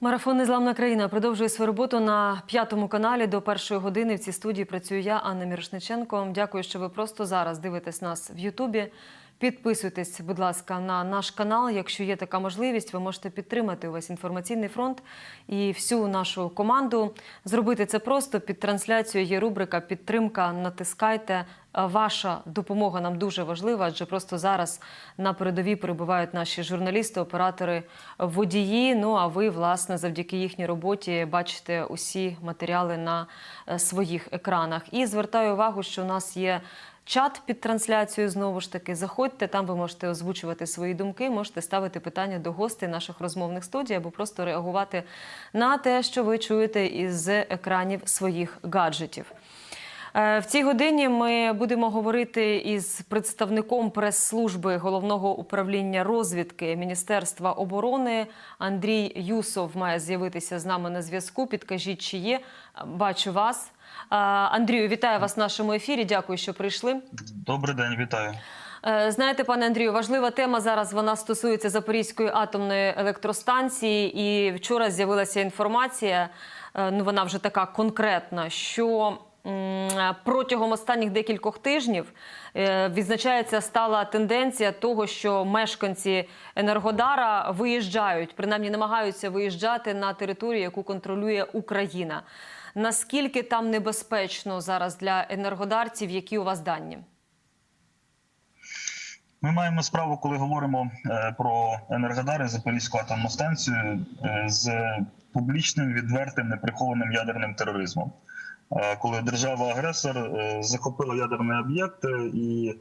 Марафон Незламна країна продовжує свою роботу на п'ятому каналі. До першої години в цій студії працюю я, Анна Мірошниченко. Дякую, що ви просто зараз дивитесь нас в Ютубі. Підписуйтесь, будь ласка, на наш канал. Якщо є така можливість, ви можете підтримати увесь інформаційний фронт і всю нашу команду. Зробити це просто під трансляцією. Є рубрика Підтримка. Натискайте. Ваша допомога нам дуже важлива, адже просто зараз на передовій перебувають наші журналісти, оператори, водії. Ну а ви, власне, завдяки їхній роботі бачите усі матеріали на е, своїх екранах. І звертаю увагу, що у нас є. Чат під трансляцією знову ж таки заходьте. Там ви можете озвучувати свої думки, можете ставити питання до гостей наших розмовних студій або просто реагувати на те, що ви чуєте із екранів своїх гаджетів. Е, В цій годині ми будемо говорити із представником прес-служби головного управління розвідки Міністерства оборони. Андрій Юсов має з'явитися з нами на зв'язку. Підкажіть, чи є. Бачу вас. Е, Андрію, вітаю вас в нашому ефірі. Дякую, що прийшли. Добрий день, вітаю. Е, Знаєте, пане Андрію, важлива тема зараз. Вона стосується Запорізької атомної електростанції. І вчора з'явилася інформація. Ну вона вже така конкретна, що протягом останніх декількох тижнів е, відзначається стала тенденція того, що мешканці Енергодара виїжджають, принаймні намагаються виїжджати на територію, яку контролює Україна. Наскільки там небезпечно зараз для енергодарців? Які у вас дані? Ми маємо справу, коли говоримо е, про Енергодари Запорізьку атомну станцію е, з публічним відвертим неприхованим ядерним тероризмом. Е, Коли держава-агресор е, захопила ядерний об'єкт е, і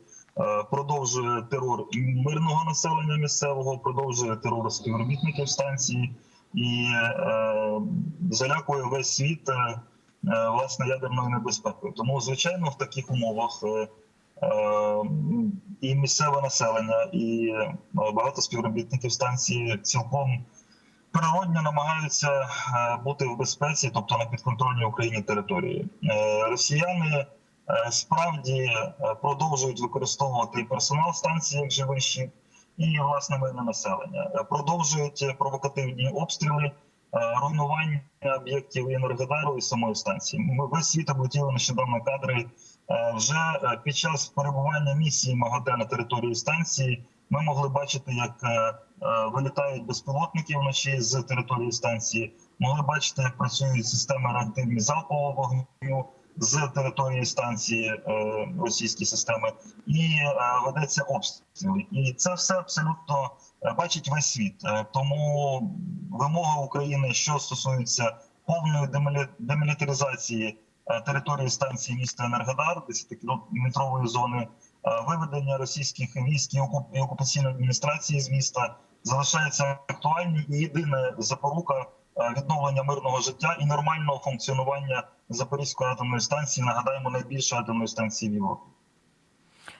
продовжує терор мирного населення місцевого, продовжує терор співробітників станції і залякує весь світ власне ядерною небезпекою. Тому, звичайно, в таких умовах. і місцеве населення, і багато співробітників станції цілком природньо намагаються е, бути в безпеці, тобто на підконтрольній Україні території. Е, Росіяни е, справді продовжують використовувати персонал станції як живий щит, і власне мирне населення. Продовжують провокативні обстріли. Руйнування об'єктів енергодару і самої станції. Ми весь світ облетіли нещодавно кадри Вже під час перебування місії МАГАТЕ на території станції ми могли бачити, як е, е, вилітають безпілотники вночі з території станції. Могли бачити, як працюють системи реактивні залпового вогню з території станції е, російські системи, і ведеться обстріли. І це все абсолютно бачить весь світ. Тому вимога України, що стосується повної демілі- демілітаризації території станції міста Енергодар, 10-кілометрової зони виведення російських військ і окуп- і окупаційної адміністрації з міста залишається актуальні і єдина запорука е, відновлення мирного життя і нормального функціонування Запорізької атомної станції. Нагадаємо, найбільшої атомної станції в Європі.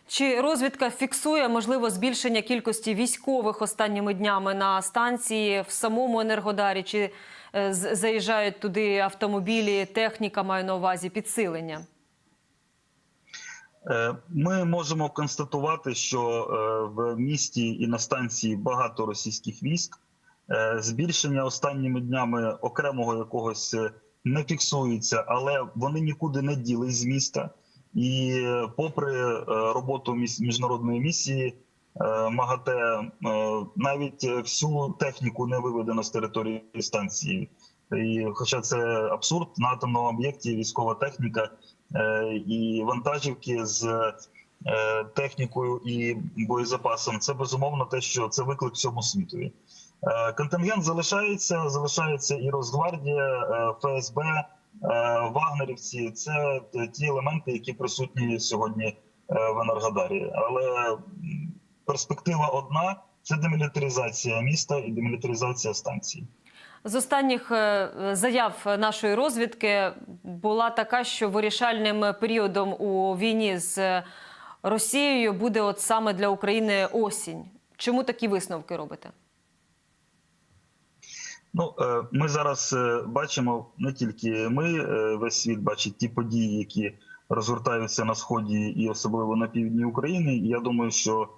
Чи розвідка фіксує можливо збільшення кількості військових останніми днями на станції в самому Енергодарі? Чи е, заїжджають туди автомобілі, техніка маю на увазі підсилення? Е, Ми можемо констатувати, що е, в місті і на станції багато російських військ. Е, Збільшення останніми днями окремого якогось не фіксується, але вони нікуди не ділись з міста. І попри роботу міжнародної місії МАГАТЕ, навіть всю техніку не виведено з території станції. І, хоча це абсурд, на атомному об'єкті військова техніка і вантажівки з е, технікою і боєзапасом. Це безумовно те, що це виклик всьому світові. Е, Контингент залишається, залишається і Росгвардія, е, ФСБ, е, Вагнерівці. Це ті елементи, які присутні сьогодні е, в Енергодарі. Але перспектива одна: це демілітаризація міста і демілітаризація станції. З останніх е, заяв нашої розвідки була така, що вирішальним періодом у війні з Росією буде от саме для України осінь. Чому такі висновки робите? Ну, е, ми зараз е, бачимо не тільки ми, весь світ бачить ті події, які розгортаються на сході і особливо на півдні України. Я думаю, що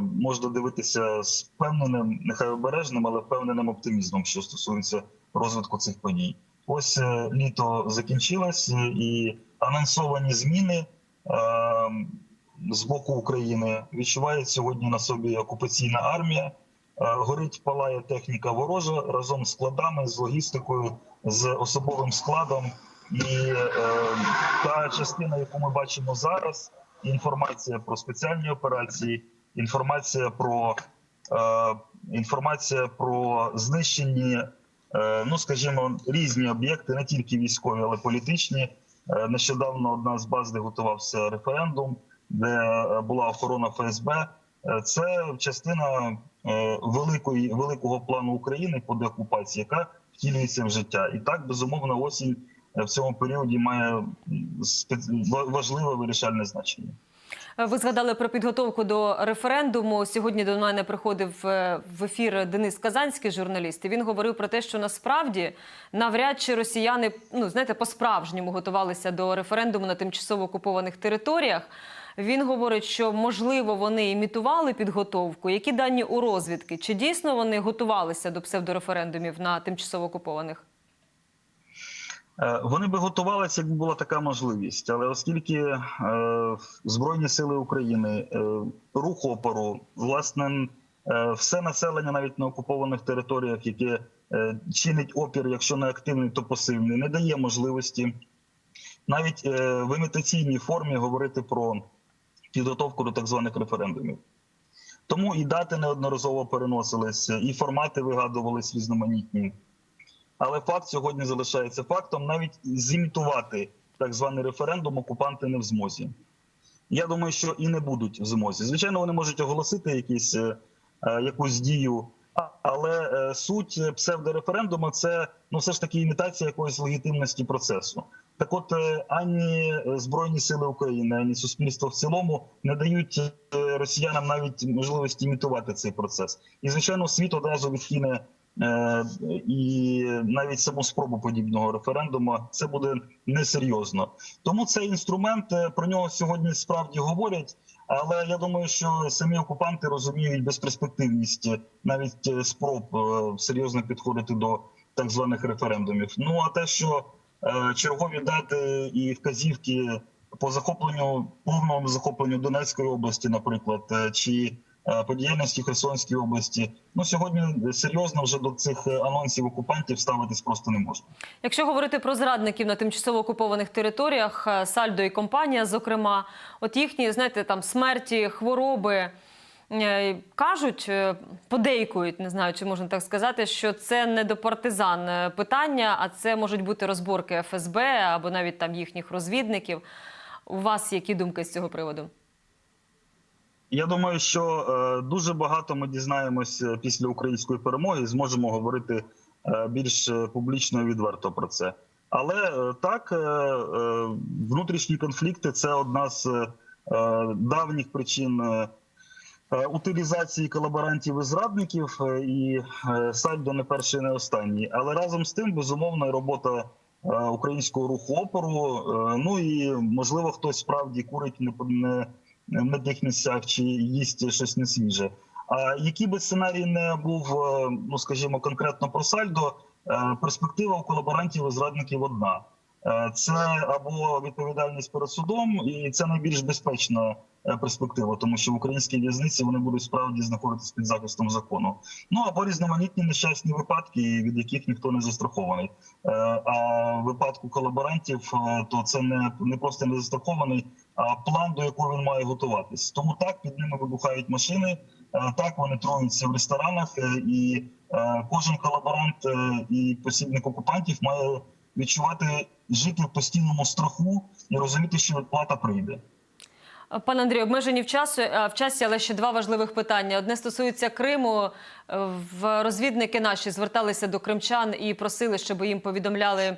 можна дивитися з впевненим, нехай обережним, але впевненим оптимізмом, що стосується розвитку цих подій. Ось е, літо закінчилось, е, і анонсовані зміни е, з боку України відчуває сьогодні на собі окупаційна армія. Е, Горить палає техніка ворожа разом з складами, з логістикою, з особовим складом. І е, та частина, яку ми бачимо зараз, інформація про спеціальні операції, інформація про е, інформація про знищені, е, ну скажімо, різні об'єкти, не тільки військові, але політичні. Е, нещодавно одна з баз, де готувався референдум, де е, була охорона ФСБ. Е, Це частина е, великої великого плану України по деокупації, яка втілюється в життя. І так безумовно осінь в цьому періоді має важливе вирішальне значення. Ви згадали про підготовку до референдуму. Сьогодні до мене приходив е, в ефір Денис Казанський, журналіст. і Він говорив про те, що насправді навряд чи росіяни, ну знаєте, по-справжньому готувалися до референдуму на тимчасово окупованих територіях. Він говорить, що можливо вони імітували підготовку. Які дані у розвідки? Чи дійсно вони готувалися до псевдореферендумів на тимчасово окупованих? Е, Вони би готувалися, якби була така можливість, але оскільки е, Збройні сили України, е, рух опору, власне, все населення навіть на окупованих територіях, яке чинить опір, якщо не активний, то пасивний, не дає можливості навіть в імітаційній формі говорити про підготовку до так званих референдумів. Тому і дати неодноразово переносилися, і формати вигадувались різноманітні. Але факт сьогодні залишається фактом. Навіть зімітувати так званий референдум окупанти не в змозі. Я думаю, що і не будуть в змозі. Звичайно, вони можуть оголосити якісь, е, е, якусь дію, але е, суть псевдореферендуму це ну все ж таки імітація якоїсь легітимності процесу. Так, от ані Збройні Сили України, ані суспільство в цілому не дають росіянам навіть можливості імітувати цей процес. І звичайно, світ одразу відкине і навіть саму спробу подібного референдуму це буде несерйозно. Тому цей інструмент е, про нього сьогодні справді говорять. Але я думаю, що самі окупанти розуміють безперспективність навіть е, спроб е, серйозно підходити до так званих референдумів. Ну а те, що е, чергові дати і вказівки по захопленню повному захопленню Донецької області, наприклад, е, чи е, по діяльності Херсонської області. Ну сьогодні серйозно вже до цих е, анонсів окупантів ставитись просто не можна. Якщо говорити про зрадників на тимчасово окупованих територіях, е, Сальдо і компанія, зокрема, от їхні, знаєте, там смерті, хвороби. е, Кажуть, е, подейкують, не знаю, чи можна так сказати, що це не до партизан е, питання, а це можуть бути розборки ФСБ або навіть там їхніх розвідників. У вас які думки з цього приводу? Я думаю, що е, дуже багато ми дізнаємось е, після української перемоги і зможемо говорити е, більш публічно і відверто про це. Але так, внутрішні конфлікти це одна з давніх причин утилізації колаборантів і зрадників, і Сальдо не перший, не останній. Але разом з тим, безумовно, робота українського руху опору. Ну і можливо, хтось справді курить не в медних місцях чи їсть щось не свіже. А який би сценарій не був, е, ну скажімо, конкретно про сальдо, е, перспектива у колаборантів і зрадників одна: Е, це або відповідальність перед судом, і це найбільш безпечна перспектива, тому що в українській в'язниці вони будуть справді знаходитися під захистом закону. Ну або різноманітні нещасні випадки, від яких ніхто не застрахований. А в випадку колаборантів, то це не, не просто не застрахований, план, до якого він має готуватись. Тому так під ними вибухають машини, так вони труються в ресторанах, е, і е, кожен колаборант е, і посібник окупантів має відчувати жити в постійному страху і розуміти, що відплата прийде. Пане Андрію, обмежені в часу в часі, але ще два важливих питання. Одне стосується Криму. В розвідники наші зверталися до кримчан і просили, щоб їм повідомляли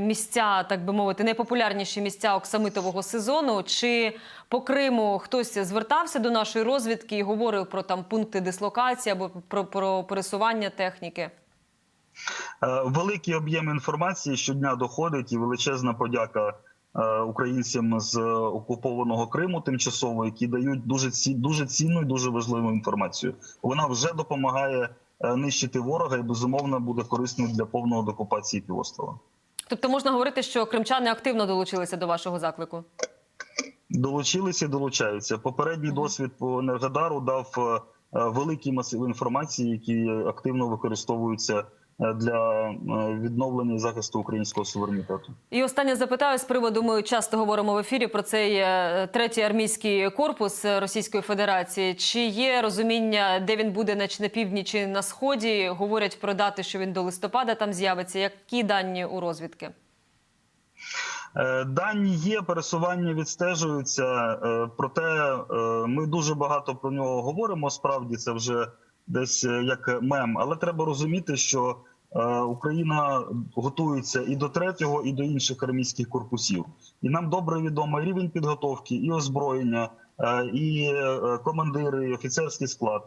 місця, так би мовити, найпопулярніші місця оксамитового сезону. Чи по Криму хтось звертався до нашої розвідки і говорив про там пункти дислокації або про, про пересування техніки? Е, Великий об'єм інформації щодня доходить, і величезна подяка е, українцям з окупованого Криму тимчасово, які дають дуже ці дуже цінну і дуже важливу інформацію. Вона вже допомагає е, нищити ворога і безумовно буде корисною для повного деокупації півострова. Тобто можна говорити, що кримчани активно долучилися до вашого заклику. Долучилися долучаються. Попередній Мгм. досвід по Енергодару дав е, великий масив інформації, які активно використовуються для е, відновлення і захисту українського суверенітету. І останнє запитаю з приводу. Ми часто говоримо в ефірі про цей е, третій армійський корпус е, Російської Федерації. Чи є розуміння, де він буде на чи на півдні чи на сході? Говорять про дати, що він до листопада там з'явиться. Які дані у розвідки? Е, Дані є, пересування відстежуються. е, Проте е, ми дуже багато про нього говоримо. Справді це вже десь е, як мем. Але треба розуміти, що е, Україна готується і до третього, і до інших армійських корпусів. І нам добре відомий рівень підготовки і озброєння, е, і командири, і офіцерський склад.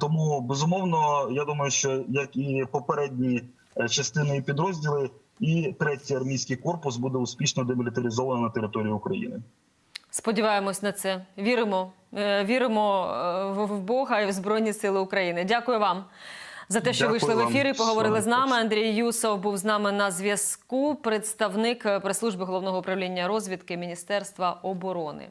Тому безумовно, я думаю, що як і попередні частини і підрозділи, і третій армійський корпус буде успішно демілітаризовано на території України. Сподіваємось на це. Віримо, Е, віримо е, в Бога і в Збройні Сили України. Дякую вам. За те, що Дякую вийшли в ефір і поговорили з нами. Андрій Юсов був з нами на зв'язку. Представник е, прес-служби головного управління розвідки Міністерства оборони.